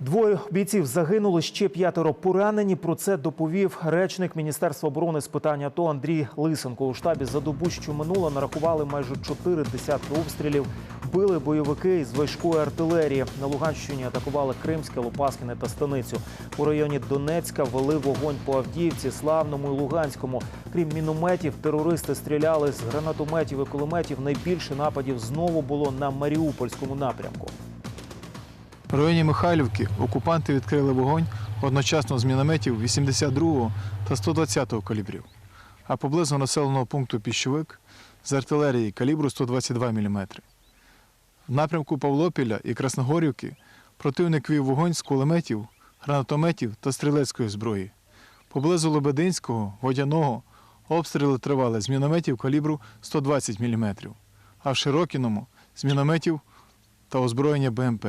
Двоє бійців загинули, ще п'ятеро поранені. Про це доповів речник Міністерства оборони з питань АТО Андрій Лисенко. У штабі за добу, що минуло, нарахували майже чотири десятки обстрілів. Били бойовики із важкої артилерії. На Луганщині атакували Кримське, Лопаскине та Станицю. У районі Донецька вели вогонь по Авдіївці, Славному і Луганському. Крім мінометів, терористи стріляли з гранатометів і кулеметів. Найбільше нападів знову було на Маріупольському напрямку. В районі Михайлівки окупанти відкрили вогонь одночасно з мінометів 82 та 120-го калібрів, а поблизу населеного пункту Піщовик з артилерії калібру 122 мм. В напрямку Павлопіля і Красногорівки противник вів вогонь з кулеметів, гранатометів та стрілецької зброї. Поблизу Лебединського, Водяного обстріли тривали з мінометів калібру 120 мм, а в Широкіному з мінометів та озброєння БМП.